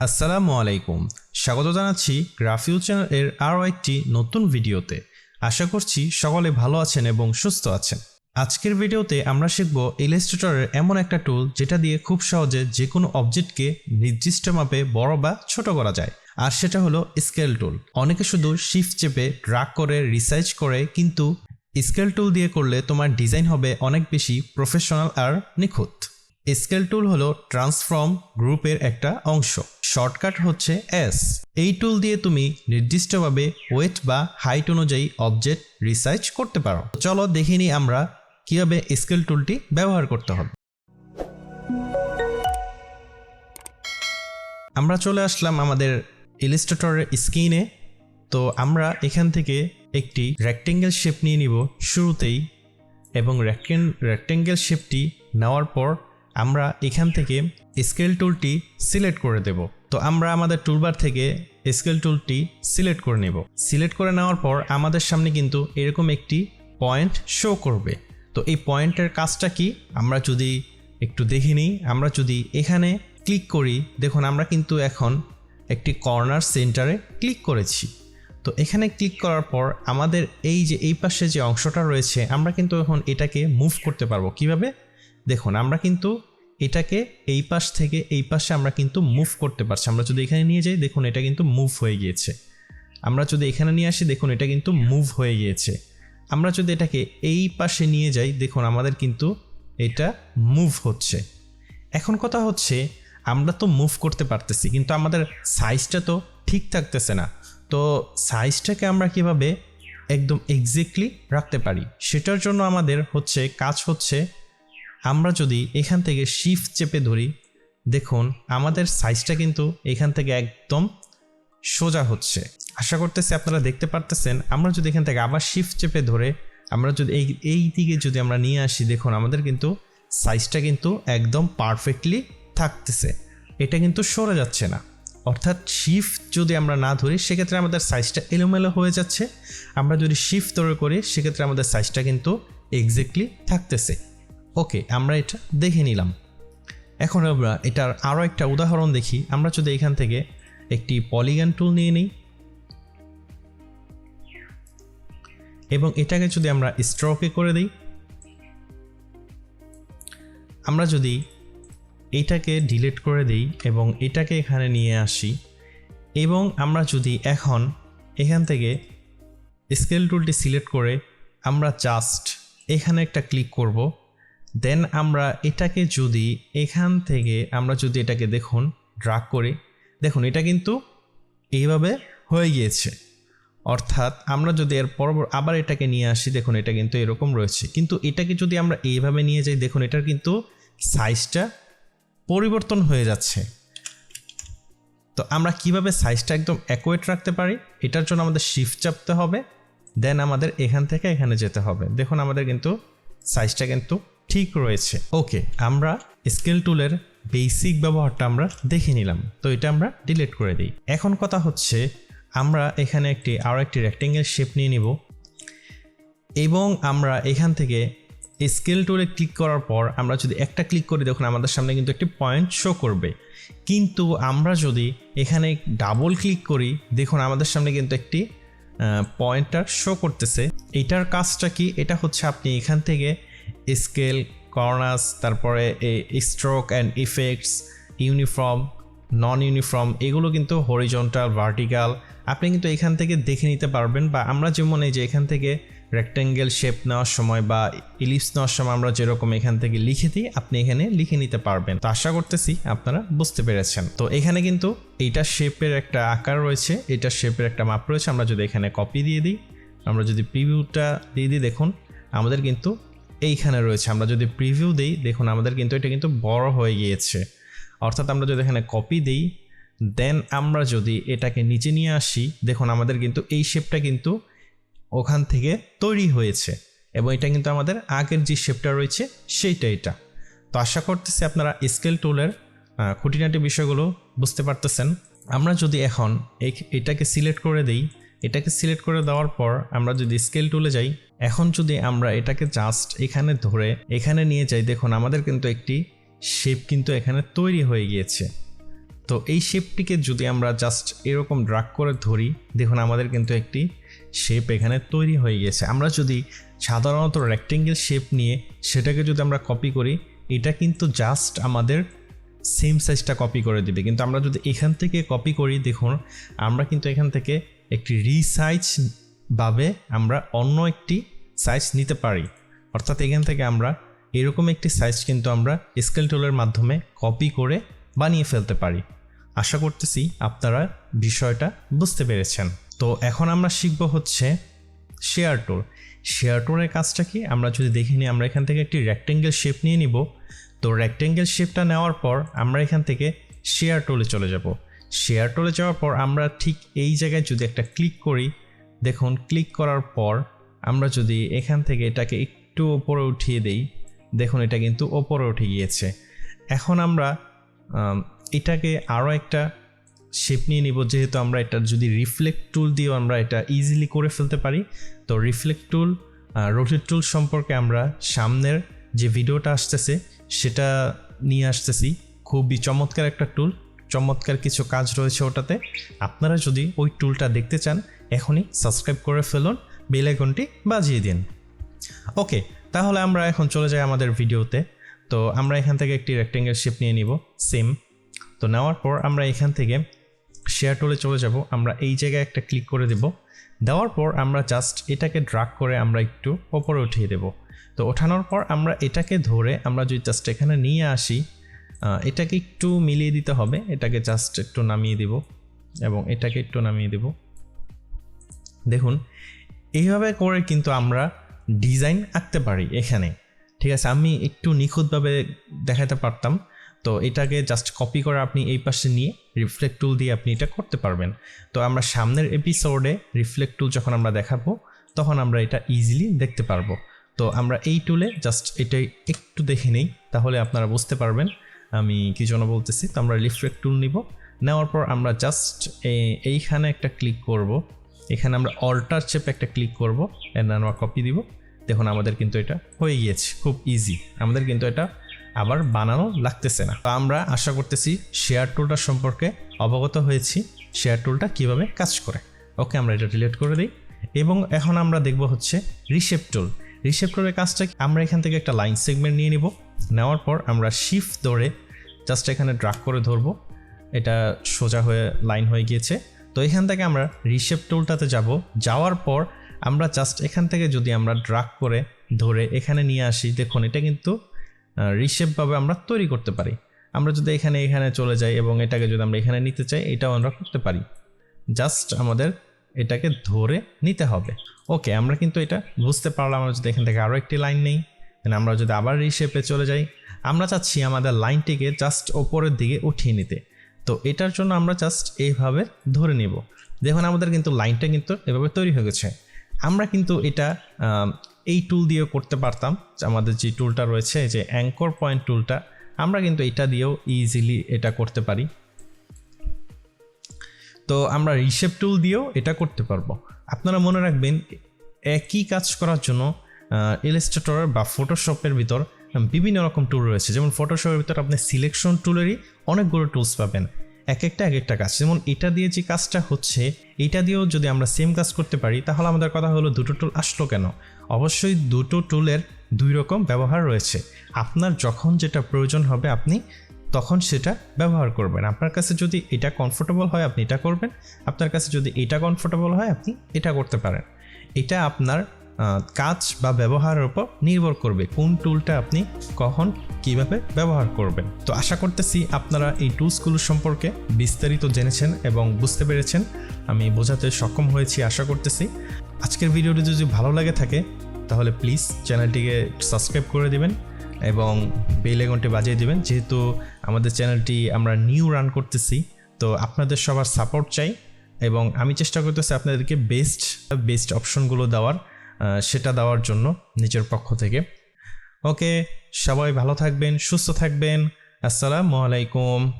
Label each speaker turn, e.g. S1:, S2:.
S1: আসসালামু আলাইকুম। স্বাগত জানাচ্ছি গ্রাফিউ চ্যানেল এর আরও একটি নতুন ভিডিওতে। আশা করছি সকলে ভালো আছেন এবং সুস্থ আছেন। আজকের ভিডিওতে আমরা শিখব ইলাস্ট্রেটরের এমন একটা টুল যেটা দিয়ে খুব সহজে যে কোনো অবজেক্টকে নির্দিষ্ট মাপে বড় বা ছোট করা যায়। আর সেটা হলো স্কেল টুল অনেকে শুধু শিফট চেপে ড্রাগ করে রিসার্চ করে, কিন্তু স্কেল টুল দিয়ে করলে তোমার ডিজাইন হবে অনেক বেশি প্রফেশনাল আর নিখুঁত। স্কেল টুল হলো ট্রান্সফর্ম গ্রুপের একটা অংশ। শর্টকাট হচ্ছে এস এই টুল দিয়ে তুমি নির্দিষ্টভাবে ওয়েট বা হাইট অনুযায়ী অবজেক্ট রিসার্চ করতে পারো। চলো দেখে আমরা কীভাবে স্কেল টুলটি ব্যবহার করতে হবে। আমরা চলে আসলাম আমাদের ইলিস্ট্রেটরের স্ক্রিনে তো আমরা এখান থেকে একটি রেক্টেঙ্গেল শেপ নিয়ে নিব শুরুতেই। এবং রেক্টেঙ্গেল শেপটি নেওয়ার পর আমরা এখান থেকে স্কেল টুলটি সিলেক্ট করে দেব। তো আমরা আমাদের টুলবার থেকে স্কেল টুলটি সিলেক্ট করে নেব। সিলেক্ট করে নেওয়ার পর আমাদের সামনে কিন্তু এরকম একটি পয়েন্ট শো করবে। তো এই পয়েন্টের কাজটা কি? আমরা যদি একটু দেখে নিই, আমরা যদি এখানে ক্লিক করি, দেখুন আমরা কিন্তু এখন একটি কর্নার সেন্টারে ক্লিক করেছি। তো এখানে ক্লিক করার পর আমাদের এই যে, এই পাশে যে অংশটা রয়েছে, আমরা কিন্তু এখন এটাকে মুভ করতে পারব। কীভাবে? দেখুন, আমরা কিন্তু এটাকে এই পাশ থেকে এই পাশে আমরা কিন্তু মুভ করতে পারছি। আমরা যদি এখানে নিয়ে যাই, দেখুন, এটা কিন্তু মুভ হয়ে গিয়েছে। আমরা যদি এখানে নিয়ে আসি, দেখুন, এটা কিন্তু মুভ হয়ে গিয়েছে। আমরা যদি এটাকে এই পাশে নিয়ে যাই, দেখুন, আমাদের কিন্তু এটা মুভ হচ্ছে। এখন কথা হচ্ছে, আমরা তো মুভ করতে পারতেছি, কিন্তু আমাদের সাইজটা তো ঠিক থাকতেছে না। তো সাইজটাকে আমরা কীভাবে একদম এক্স্যাক্টলি রাখতে পারি? সেটার জন্য আমাদের হচ্ছে, কাজ হচ্ছে আমরা যদি এখান থেকে শিফট চেপে ধরি, দেখুন আমাদের সাইজটা কিন্তু এখান থেকে একদম সোজা হচ্ছে। আশা করতেছি আপনারা দেখতে পারতেছেন, আমরা যদি এখান থেকে আবার শিফট চেপে ধরে, আমরা যদি এই এই দিকে যদি আমরা নিয়ে আসি, দেখুন আমাদের কিন্তু সাইজটা কিন্তু একদম পারফেক্টলি থাকতেছে। এটা কিন্তু সরে যাচ্ছে না। অর্থাৎ শিফট যদি আমরা না ধরি, সেক্ষেত্রে আমাদের সাইজটা এলোমেলো হয়ে যাচ্ছে। আমরা যদি শিফট ধরে করি, সেক্ষেত্রে আমাদের সাইজটা কিন্তু এক্স্যাক্টলি থাকতেছে। ওকে, আমরা এটা দেখে নিলাম। এখন আমরা এটার আরও একটা উদাহরণ দেখি। আমরা যদি এখান থেকে একটি পলিগান টুল নিয়ে নিই। এবং এটাকে যদি আমরা স্ট্রোকে করে দিই। আমরা যদি এটাকে ডিলিট করে দিই এবং এটাকে এখানে নিয়ে আসি। এবং আমরা যদি এখন এখান থেকে স্কেল টুলটি সিলেক্ট করে আমরা জাস্ট এখানে একটা ক্লিক করব। দেন আমরা এটাকে যদি এখান থেকে আমরা যদি এটাকে দেখুন ড্রাগ করি। দেখুন, এটা কিন্তু এইভাবে হয়ে গিয়েছে। অর্থাৎ আমরা যদি এর পর আবার এটাকে নিয়ে আসি, দেখুন, এটা কিন্তু এরকম রয়েছে। কিন্তু এটাকে যদি আমরা এইভাবে নিয়ে যাই, দেখুন, এটার কিন্তু সাইজটা পরিবর্তন হয়ে যাচ্ছে। তো আমরা কীভাবে সাইজটা একদম অ্যাকুয়েট রাখতে পারি? এটার জন্য আমাদের শিফট চাপতে হবে। দেন আমাদের এখান থেকে এখানে যেতে হবে। দেখুন, আমাদের কিন্তু সাইজটা কিন্তু ঠিক রয়েছে। ওকে, আমরা স্কেল টুলের বেসিক ব্যবহারটা আমরা দেখে নিলাম। তো এটা আমরা ডিলিট করে দিই। এখন কথা হচ্ছে, আমরা এখানে একটি, আরও একটি রেক্টেঙ্গেল শেপ নিয়ে নিব। এবং আমরা এখান থেকে স্কেল টুলে ক্লিক করার পর আমরা যদি একটা ক্লিক করি, দেখুন আমাদের সামনে কিন্তু একটি পয়েন্ট শো করবে। কিন্তু আমরা যদি এখানে ডাবল ক্লিক করি, দেখুন আমাদের সামনে কিন্তু একটি পয়েন্টার শো করতেছে। এটার কাজটা কি? এটা হচ্ছে আপনি এখান থেকে স্কেল কর্নাস তারপরে এই stroke and effects uniform non uniform এগুলো কিন্তু হরিজন্টাল ভার্টিক্যাল আপনি কিন্তু এখান থেকে দেখে নিতে পারবেন বা আমরা যেমন এই যে এখান থেকে রেক্ট্যাঙ্গেল শেপ নেওয়ার সময় বা ইলিপস নেওয়ার সময় আমরা যেরকম এখান থেকে লিখে দিই, আপনি এখানে লিখে নিতে পারবেন। তো আশা করতেছি আপনারা বুঝতে পেরেছেন। তো এখানে কিন্তু এইটা শেপের একটা আকার রয়েছে, এটা শেপের একটা মাপ রয়েছে। আমরা যদি এখানে কপি দিয়ে দিই, আমরা যদি প্রিভিউটা দিয়ে দিই, দেখুন, আমাদের কিন্তু এইখানে রয়েছে। আমরা যদি প্রিভিউ দিই, দেখুন আমাদের কিন্তু এটা কিন্তু বড় হয়ে গিয়েছে। অর্থাৎ আমরা যদি এখানে কপি দিই দেন আমরা যদি এটাকে নিচে নিয়ে আসি, দেখুন আমাদের কিন্তু এই শেপটা কিন্তু ওখান থেকে তৈরি হয়েছে এবং এটা কিন্তু আমাদের আগের যে শেপটা রয়েছে, সেইটা এটা। তো আশা করতেছি আপনারা স্কেল টুলের খুঁটিনাটি বিষয়গুলো বুঝতে পারতেছেন। আমরা যদি এখন এটাকে সিলেক্ট করে দিই, এটাকে সিলেক্ট করে দেওয়ার পর আমরা যদি স্কেল টুলে যাই এখন যদি আমরা এটাকে জাস্ট এখানে ধরে এখানে নিয়ে যাই, দেখুন আমাদের কিন্তু একটি শেপ কিন্তু এখানে তৈরি হয়ে গিয়েছে। তো এই শেপটিকে যদি আমরা জাস্ট এরকম ড্রাগ করে ধরি, দেখুন আমাদের কিন্তু একটি শেপ এখানে তৈরি হয়ে গেছে আমরা যদি সাধারণত রেক্টেঙ্গেল শেপ নিয়ে সেটাকে যদি আমরা কপি করি, এটা কিন্তু জাস্ট আমাদের সেম সাইজটা কপি করে দিবে। কিন্তু আমরা যদি এখান থেকে কপি করি, দেখুন, আমরা কিন্তু এখান থেকে একটি রিসাইজ ভাবে আমরা অন্য একটি সাইজ নিতে পারি। অর্থাৎ এখান থেকে আমরা এরকম একটি সাইজ কিন্তু আমরা স্কেল টুলের মাধ্যমে কপি করে বানিয়ে ফেলতে পারি। আশা করতেছি আপনারা বিষয়টা বুঝতে পেরেছেন। তো এখন আমরা শিখব হচ্ছে শেয়ার টুল শেয়ার টুলের কাজটা কি? আমরা যদি দেখে নিই, আমরা এখান থেকে একটি রেক্টেঙ্গেল শেপ নিয়ে নিব। তো রেক্টেঙ্গেল শেপটা নেওয়ার পর আমরা এখান থেকে শেয়ার টুলে চলে যাব। শেয়ার টুলে যাওয়ার পর আমরা ঠিক এই জায়গায় যদি একটা ক্লিক করি দেখুন ক্লিক করার পর আমরা যদি এখান থেকে এটাকে একটু ওপরে উঠিয়ে দেই, দেখুন এটা কিন্তু ওপরে উঠে গিয়েছে। এখন আমরা এটাকে আরও একটা শেপ নিয়ে নিব, যেহেতু আমরা এটা যদি রিফ্লেক্ট টুল দিয়েও আমরা এটা ইজিলি করে ফেলতে পারি। তো রিফ্লেক্ট টুল রোটেট টুল সম্পর্কে আমরা সামনের যে ভিডিওটা আসতেছে, সেটা নিয়ে আসতেছি। খুবই চমৎকার একটা টুল চমৎকার কিছু কাজ রয়েছে ওটাতে। আপনারা যদি ওই টুলটা দেখতে চান এখনই সাবস্ক্রাইব করে ফেলুন বেল আইকনটি বাজিয়ে দিন। ওকে তাহলে আমরা এখন চলে যাই আমাদের ভিডিওতে তো আমরা এখান থেকে একটি রেক্টেঙ্গেল শেপ নিয়ে নিব সেম তো নেওয়ার পর আমরা এখান থেকে শেয়ার টুলে চলে যাব, আমরা এই জায়গায় একটা ক্লিক করে দেব। দেওয়ার পর আমরা জাস্ট এটাকে ড্রাগ করে আমরা একটু ওপরে উঠিয়ে দেব। তো ওঠানোর পর আমরা এটাকে ধরে আমরা যদি জাস্ট এখানে নিয়ে আসি এটাকে একটু মিলিয়ে দিতে হবে, এটাকে জাস্ট একটু নামিয়ে দিব এবং এটাকে একটু নামিয়ে দেব। দেখুন, এইভাবে করে কিন্তু আমরা ডিজাইন আঁকতে পারি এখানে। ঠিক আছে, আমি একটু নিখুঁতভাবে দেখাতে পারতাম। তো এটাকে জাস্ট কপি করে আপনি এই পাশে নিয়ে রিফ্লেক্ট টুল দিয়ে আপনি এটা করতে পারবেন। তো আমরা সামনের এপিসোডে রিফ্লেক্ট টুল যখন আমরা দেখাবো, তখন আমরা এটা ইজিলি দেখতে পারব। তো আমরা এই টুলে জাস্ট এটাই একটু দেখে নেই, তাহলে আপনারা বুঝতে পারবেন আমি কি জন্য বলতেছি। তো আমরা রিফ্লেক্ট টুল নিব। নেওয়ার পর আমরা জাস্ট এইখানে একটা ক্লিক করব। এখানে আমরা অল্টার চেপে একটা ক্লিক করব এন্ড আমরা কপি দিব। দেখুন, আমাদের কিন্তু এটা হয়ে গিয়েছে, খুব ইজি আমাদের কিন্তু এটা আবার বানানো লাগতেছে না। তো আমরা আশা করতেছি শেয়ার টুলটা সম্পর্কে অবগত হয়েছি শেয়ার টুলটা কীভাবে কাজ করে। ওকে আমরা এটা ডিলিট করে দিই। এবং এখন আমরা দেখব হচ্ছে রিসেপ টুল রিসেপ টুলের কাজটা আমরা এখান থেকে একটা লাইন সেগমেন্ট নিয়ে নিব। নেওয়ার পর আমরা শিফট ধরে জাস্ট এখানে ড্রাগ করে ধরবো। এটা সোজা হয়ে লাইন হয়ে গিয়েছে। তো এখান থেকে আমরা রিসেপ টুলটাতে যাব। যাওয়ার পর আমরা জাস্ট এখান থেকে যদি আমরা ড্রাগ করে ধরে এখানে নিয়ে আসি, দেখুন এটা কিন্তু রিসেপভাবে আমরা তৈরি করতে পারি। আমরা যদি এখানে এখানে চলে যাই এবং এটাকে যদি আমরা এখানে নিতে চাই, এটাও আমরা করতে পারি। জাস্ট আমাদের এটাকে ধরে নিতে হবে। ওকে আমরা কিন্তু এটা বুঝতে পারলাম, আমরা যদি এখান থেকে আরও একটি লাইন নেই আমরা যদি আবার রিশেপে চলে যাই। আমরা চাচ্ছি আমাদের লাইনটিকে জাস্ট ওপরের দিকে উঠিয়ে নিতে। তো এটার জন্য আমরা জাস্ট এইভাবে ধরে নেব। দেখুন, আমাদের কিন্তু লাইনটা কিন্তু এভাবে তৈরি হয়ে গেছে। আমরা কিন্তু এটা এই টুল দিয়েও করতে পারতাম। আমাদের যে টুলটা রয়েছে, যে অ্যাঙ্কর পয়েন্ট টুলটা আমরা কিন্তু এটা দিয়েও ইজিলি এটা করতে পারি। তো আমরা রিসেপ টুল দিয়েও এটা করতে পারব। আপনারা মনে রাখবেন, একই কাজ করার জন্য ইলাস্ট্রেটর বা ফটোশপের ভিতর বিভিন্ন রকম টুল রয়েছে। যেমন ফটোশপের ভিতর আপনি সিলেকশন টুলেরই অনেকগুলো টুলস পাবেন। এক একটা এক একটা কাজ। যেমন এটা দিয়ে যে কাজটা হচ্ছে, এটা দিয়েও যদি আমরা সেম কাজ করতে পারি, তাহলে আমাদের কথা হলো দুটো টুল আসলো কেন? অবশ্যই দুটো টুলের দুই রকম ব্যবহার রয়েছে। আপনার যখন যেটা প্রয়োজন হবে আপনি তখন সেটা ব্যবহার করবেন। আপনার কাছে যদি এটা কমফোর্টেবল হয়, আপনি এটা করবেন। আপনার কাছে যদি এটা কমফোর্টেবল হয়, আপনি এটা করতে পারেন। এটা আপনার কাজ বা ব্যবহারের উপর নির্ভর করবে কোন টুলটা আপনি কখন কীভাবে ব্যবহার করবেন। তো আশা করতেছি আপনারা এই টুলসগুলো সম্পর্কে বিস্তারিত জেনেছেন এবং বুঝতে পেরেছেন। আমি বোঝাতে সক্ষম হয়েছি, আশা করতেছি। আজকের ভিডিওটি যদি ভালো লাগে থাকে, তাহলে প্লিজ চ্যানেলটিকে সাবস্ক্রাইব করে দিবেন এবং বেল আইকনটি বাজিয়ে দিবেন। যেহেতু আমাদের চ্যানেলটি আমরা নিউ রান করতেছি, তো আপনাদের সবার সাপোর্ট চাই এবং আমি চেষ্টা করতেছি আপনাদেরকে বেস্ট বেস্ট অপশনগুলো দেওয়ার। সেটা দেওয়ার জন্য নিজের পক্ষ থেকে। ওকে সবাই ভালো থাকবেন সুস্থ থাকবেন। আসসালামু আলাইকুম।